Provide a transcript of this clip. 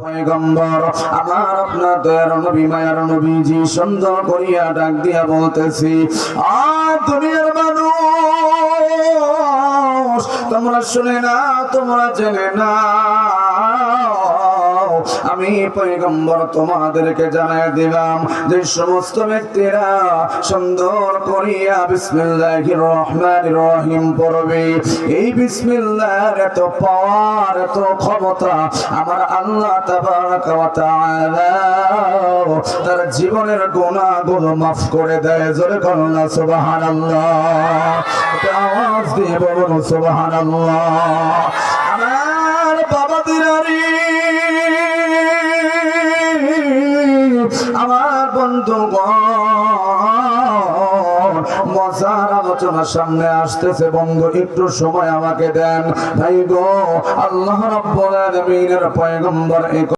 আমার আপনার দয়ার নবী, মায়ার নবীজি সুন্দর করিয়া ডাক দিয়া বলতেছি, আ দুনিয়ার মানুষ, তোমরা শুনে না তোমরা জেনে না আমি পয়গম্বর তোমাদেরকে জানাই দিলাম যে সমস্ত ব্যক্তিরা সুন্দর করিয়া বিসমিল্লাহির রহমানির রহিম পড়বে। এই বিসমিল্লাহর এত পাওয়ার, এত ক্ষমতা আমার আল্লাহ তার জীবনের গুনাহগুলো মাফ করে দেয়। জোরে করুন সুবহানাল্লাহ। আওয়াজ দিয়ে বলুন, সুবহানাল্লাহ। আমার বন্ধু মজার আলোচনা সামনে আসতেছে বন্ধু, একটু সময় আমাকে দেন। ভাই গো, আল্লাহ রব্বুল আলামিনের পয়গম্বর